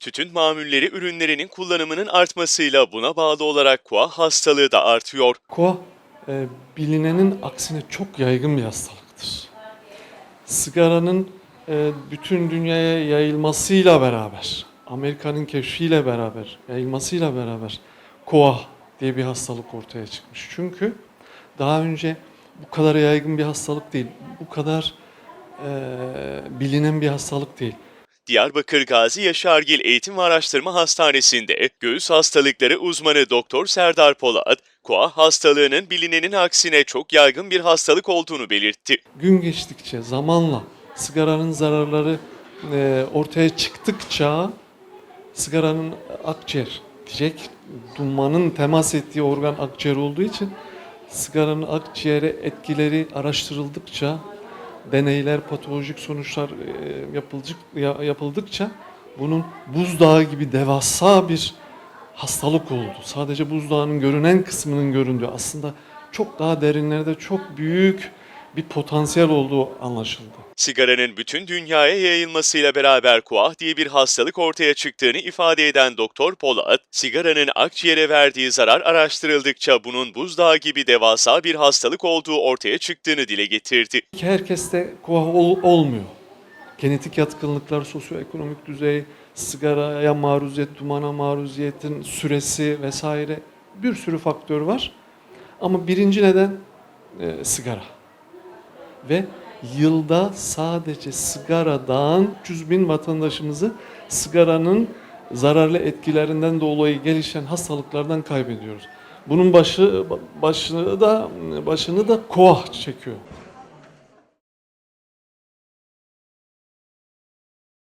Tütün mamulleri ürünlerinin kullanımının artmasıyla buna bağlı olarak koa hastalığı da artıyor. Koa e, bilinenin aksine çok yaygın bir hastalıktır. Sigaranın e, bütün dünyaya yayılmasıyla beraber, Amerika'nın keşfiyle beraber, yayılmasıyla beraber koa diye bir hastalık ortaya çıkmış. Çünkü daha önce bu kadar yaygın bir hastalık değil, bu kadar e, bilinen bir hastalık değil. Diyarbakır Gazi Yaşargil Eğitim ve Araştırma Hastanesi'nde göğüs hastalıkları uzmanı Doktor Serdar Polat, koa hastalığının bilinenin aksine çok yaygın bir hastalık olduğunu belirtti. gün geçtikçe zamanla sigaranın zararları e, ortaya çıktıkça sigaranın akciğer direkt dumanın temas ettiği organ akciğer olduğu için sigaranın akciğere etkileri araştırıldıkça deneyler patolojik sonuçlar e, yapılacak ya- yapıldıkça bunun buzdağı gibi devasa bir hastalık oldu. Sadece buzdağının görünen kısmının göründüğü aslında çok daha derinlerde çok büyük bir potansiyel olduğu anlaşıldı. Sigaranın bütün dünyaya yayılmasıyla beraber koah diye bir hastalık ortaya çıktığını ifade eden Doktor Polat, sigaranın akciğere verdiği zarar araştırıldıkça bunun buzdağı gibi devasa bir hastalık olduğu ortaya çıktığını dile getirdi. Herkeste koah ol- olmuyor. Genetik yatkınlıklar, sosyoekonomik düzey, sigaraya maruziyet, dumana maruziyetin süresi vesaire bir sürü faktör var. Ama birinci neden e, sigara. Ve yılda sadece sigaradan 300 bin vatandaşımızı sigaranın zararlı etkilerinden dolayı gelişen hastalıklardan kaybediyoruz. Bunun başı başını da başını da koah çekiyor.